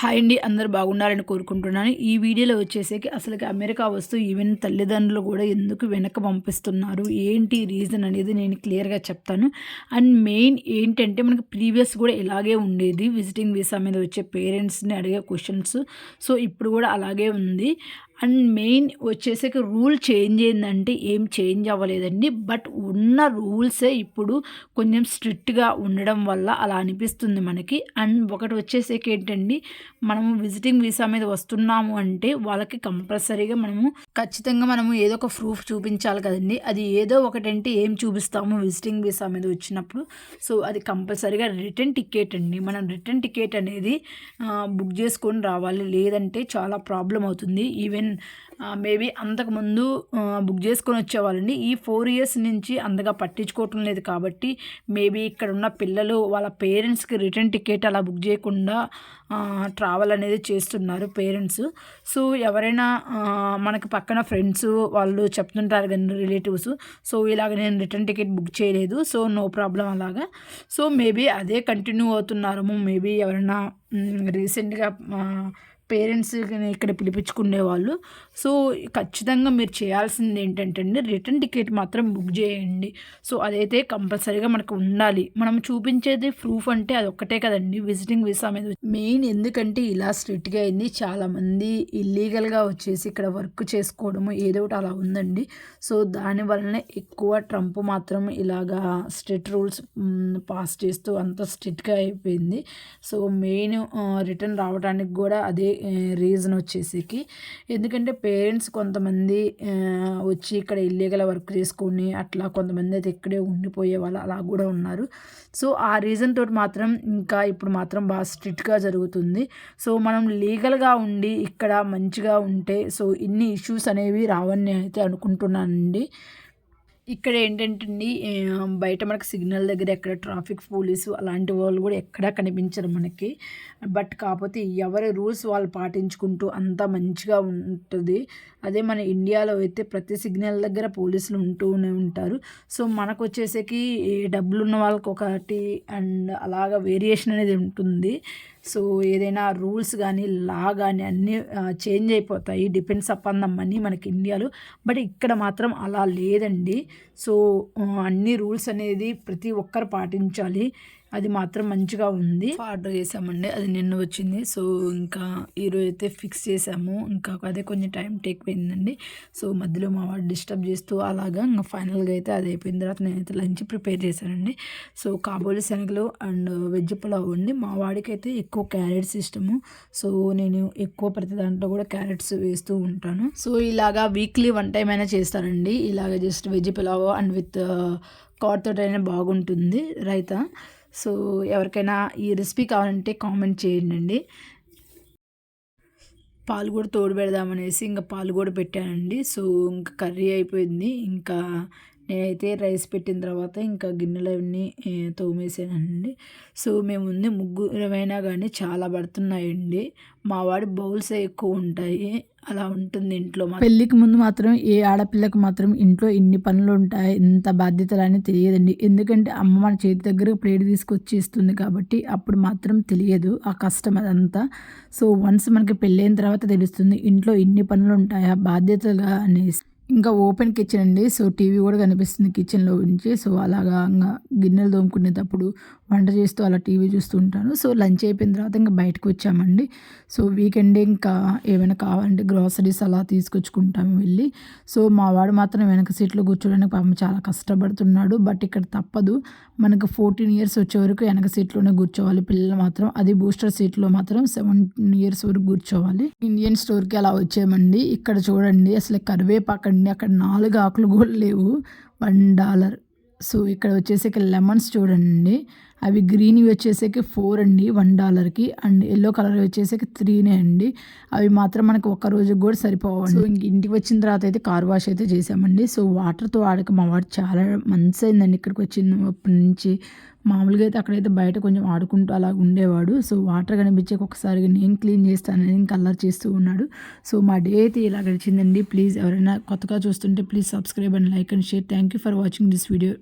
Hi అండి అందరు బాగున్నారని కోరుకుంటున్నాను. ఈ వీడియోలో వచ్చేసరికి అసలుకి అమెరికా వస్తూ ఈవెన్ తల్లిదండ్రులు కూడా ఎందుకు వెనక్కి పంపిస్తున్నారు? ఏంటి రీజన్ అనేది నేను క్లియర్గా చెప్తాను. అండ్ మెయిన్ ఏంటంటే మనకి ప్రీవియస్ కూడా ఇలాగే ఉండేది. విజిటింగ్ వీసా మీద వచ్చే పేరెంట్స్ని అడిగే క్వశ్చన్స్. సో ఇప్పుడు కూడా అలాగే ఉంది. అండ్ మెయిన్ వచ్చేసరికి రూల్ చేంజ్ అయిందంటే ఏం చేంజ్ అవ్వలేదండి. బట్ ఉన్న రూల్సే ఇప్పుడు కొంచెం స్ట్రిక్ట్గా ఉండడం వల్ల అలా అనిపిస్తుంది మనకి. అండ్ ఒకటి వచ్చేసరికి ఏంటండి మనము విజిటింగ్ వీసా మీద వస్తున్నాము అంటే వాళ్ళకి కంపల్సరీగా మనము ఖచ్చితంగా మనము ఏదో ఒక ప్రూఫ్ చూపించాలి కదండి. అది ఏదో ఒకటంటే ఏం చూపిస్తాము విజిటింగ్ వీసా మీద వచ్చినప్పుడు. సో అది కంపల్సరీగా రిటర్న్ టికెట్ అండి. మనం రిటర్న్ టికెట్ అనేది బుక్ చేసుకొని రావాలి. లేదంటే చాలా ప్రాబ్లం అవుతుంది. ఈవెన్ మేబీ అంతకుముందు బుక్ చేసుకొని వచ్చేవాళ్ళండి. ఈ ఫోర్ ఇయర్స్ నుంచి అంతగా పట్టించుకోవటం లేదు కాబట్టి మేబీ ఇక్కడ ఉన్న పిల్లలు వాళ్ళ పేరెంట్స్కి రిటర్న్ టికెట్ అలా బుక్ చేయకుండా ట్రావెల్ అనేది చేస్తున్నారు పేరెంట్స్. సో ఎవరైనా మనకి పక్కన ఫ్రెండ్స్ వాళ్ళు చెప్తుంటారు కానీ రిలేటివ్స్. సో ఇలాగ నేను రిటర్న్ టికెట్ బుక్ చేయలేదు. సో నో ప్రాబ్లం అలాగా. సో మేబీ అదే కంటిన్యూ అవుతున్నారు. మేబీ ఎవరైనా రీసెంట్గా పేరెంట్స్ ఇక్కడ పిలిపించుకునే వాళ్ళు. సో ఖచ్చితంగా మీరు చేయాల్సింది ఏంటంటే అండి రిటర్న్ టికెట్ మాత్రం బుక్ చేయండి. సో అదైతే కంపల్సరీగా మనకు ఉండాలి. మనం చూపించేది ప్రూఫ్ అంటే అది ఒక్కటే కదండి విజిటింగ్ వీసా మీద. మెయిన్ ఎందుకంటే ఇలా స్ట్రిక్ట్గా అయింది. చాలామంది ఇల్లీగల్గా వచ్చేసి ఇక్కడ వర్క్ చేసుకోవడము ఏదో ఒకటి అలా ఉందండి. సో దాని ఎక్కువ ట్రంప్ మాత్రం ఇలాగా స్ట్రిక్ట్ రూల్స్ పాస్ చేస్తూ అంత స్ట్రిక్ట్గా అయిపోయింది. సో మెయిన్ రిటర్న్ రావడానికి కూడా అదే రీజన్ వచ్చేసికి. ఎందుకంటే పేరెంట్స్ కొంతమంది వచ్చి ఇక్కడ ఇల్లీగల్ వర్క్ చేసుకొని అట్లా కొంతమంది అయితే ఇక్కడే ఉండిపోయే వాళ్ళు అలా కూడా ఉన్నారు. సో ఆ రీజన్ తోటి మాత్రం ఇంకా ఇప్పుడు మాత్రం బాగా స్ట్రిక్ట్గా జరుగుతుంది. సో మనం లీగల్గా ఉండి ఇక్కడ మంచిగా ఉంటే సో ఇన్ని ఇష్యూస్ అనేవి రావని అయితే అనుకుంటున్నానండి. ఇక్కడ ఏంటంటే బయట మనకు సిగ్నల్ దగ్గర ఎక్కడ ట్రాఫిక్ పోలీసు అలాంటి వాళ్ళు కూడా ఎక్కడా కనిపించరు మనకి. బట్ కాకపోతే ఎవరి రూల్స్ వాళ్ళు పాటించుకుంటూ అంతా మంచిగా ఉంటుంది. అదే మన ఇండియాలో అయితే ప్రతి సిగ్నల్ దగ్గర పోలీసులు ఉంటూనే ఉంటారు. సో మనకు వచ్చేసరికి డబ్బులు ఉన్న వాళ్ళకి ఒకటి అండ్ అలాగా వేరియేషన్ అనేది ఉంటుంది. సో ఏదైనా రూల్స్ కానీ లా కానీ అన్నీ చేంజ్ అయిపోతాయి. డిపెండ్స్ అపాన్ ద మనీ మనకి ఇండియాలో. బట్ ఇక్కడ మాత్రం అలా లేదండి. సో అన్ని రూల్స్ అనేది ప్రతి ఒక్కరు పాటించాలి. అది మాత్రం మంచిగా ఉంది. ఆర్డర్ చేసామండి. అది నిన్న వచ్చింది. సో ఇంకా ఈరోజు అయితే ఫిక్స్ చేసాము. ఇంకా అదే కొంచెం టైం టేక్ పోయిందండి. సో మధ్యలో మా వాడు డిస్టర్బ్ చేస్తూ అలాగా ఇంకా ఫైనల్గా అయితే అది అయిపోయిన తర్వాత నేనైతే లంచ్ ప్రిపేర్ చేశానండి. సో కాబోలి శనగలు అండ్ వెజ్ పులావ్ అండి. మా వాడికి అయితే ఎక్కువ క్యారెట్స్ ఇష్టము. సో నేను ఎక్కువ ప్రతి దాంట్లో కూడా క్యారెట్స్ వేస్తూ ఉంటాను. సో ఇలాగా వీక్లీ వన్ టైం అయినా చేస్తానండి. ఇలాగ just veg pulao and with కార్తో అయినా బాగుంటుంది రైతా. సో ఎవరికైనా ఈ రెసిపీ కావాలంటే కామెంట్ చేయండి పాలు కూడా తోడు పెడదామనేసి ఇంకా పాలు కూడా పెట్టానండి. సో ఇంకా కర్రీ అయిపోయింది. ఇంకా నేనైతే రైస్ పెట్టిన తర్వాత ఇంకా గిన్నెలు అవన్నీ తోమేసానండి. సో మేము ఉంది ముగ్గురమైనా కానీ చాలా పడుతున్నాయండి. మా వాడి బౌల్స్ ఎక్కువ ఉంటాయి. అలా ఉంటుంది ఇంట్లో పెళ్ళికి ముందు మాత్రం ఏ ఆడపిల్లకి మాత్రం ఇంట్లో ఇన్ని పనులు ఉంటాయి ఇంత బాధ్యతలు అని తెలియదండి. ఎందుకంటే అమ్మ మన చేతి దగ్గర ప్లేట్ తీసుకొచ్చి ఇస్తుంది కాబట్టి అప్పుడు మాత్రం తెలియదు ఆ కష్టం అదంతా. సో వన్స్ మనకి పెళ్ళైన తర్వాత తెలుస్తుంది ఇంట్లో ఇన్ని పనులు ఉంటాయా బాధ్యతలుగా అనేసి. ఇంకా ఓపెన్ కిచెన్ అండి. సో టీవీ కూడా కనిపిస్తుంది కిచెన్లో నుంచి సో అలాగా ఇంకా గిన్నెలు తోముకునేటప్పుడు వంట చేస్తూ అలా టీవీ చూస్తూ ఉంటాను. సో లంచ్ అయిపోయిన తర్వాత ఇంకా బయటకు వచ్చామండి. సో వీకెండ్ ఇంకా ఏమైనా కావాలంటే గ్రాసరీస్ అలా తీసుకొచ్చుకుంటాము వెళ్ళి. సో మా వాడు మాత్రం వెనక సీట్లో కూర్చోడానికి పాపం చాలా కష్టపడుతున్నాడు. బట్ ఇక్కడ తప్పదు. మనకు ఫోర్టీన్ ఇయర్స్ వచ్చే వరకు వెనక సీట్లోనే కూర్చోవాలి. పిల్లలు మాత్రం అది బూస్టర్ సీట్లో మాత్రం సెవెంటీన్ ఇయర్స్ వరకు కూర్చోవాలి. ఇండియన్ స్టోర్కి అలా వచ్చామండి. ఇక్కడ చూడండి అసలు కరివేపాకండి. అక్కడ నాలుగు ఆకులు కూడా లేవు. One dollar. సో ఇక్కడ వచ్చేసి ఇక్కడ లెమన్స్ చూడండి. అవి గ్రీన్ వచ్చేసరికి ఫోర్ అండి వన్ డాలర్కి. అండ్ ఎల్లో కలర్ వచ్చేసరికి త్రీనే అండి. అవి మాత్రం మనకు ఒక రోజుకి కూడా సరిపోవండి. సో ఇంక ఇంటికి వచ్చిన తర్వాత అయితే కార్ వాష్ అయితే చేసామండి. సో వాటర్తో ఆడక మా వాడు చాలా మంచి అయిందండి ఇక్కడికి వచ్చినప్పటి నుంచి. మామూలుగా అయితే అక్కడైతే బయట కొంచెం ఆడుకుంటూ అలా ఉండేవాడు. సో వాటర్ కనిపించే ఒకసారి నేను క్లీన్ చేస్తానని కలర్ చేస్తూ ఉన్నాడు. సో మా డే అయితే ఇలా గడిచిందండి. ప్లీజ్ ఎవరైనా కొత్తగా చూస్తుంటే please subscribe and like and share. Thank you for watching this video.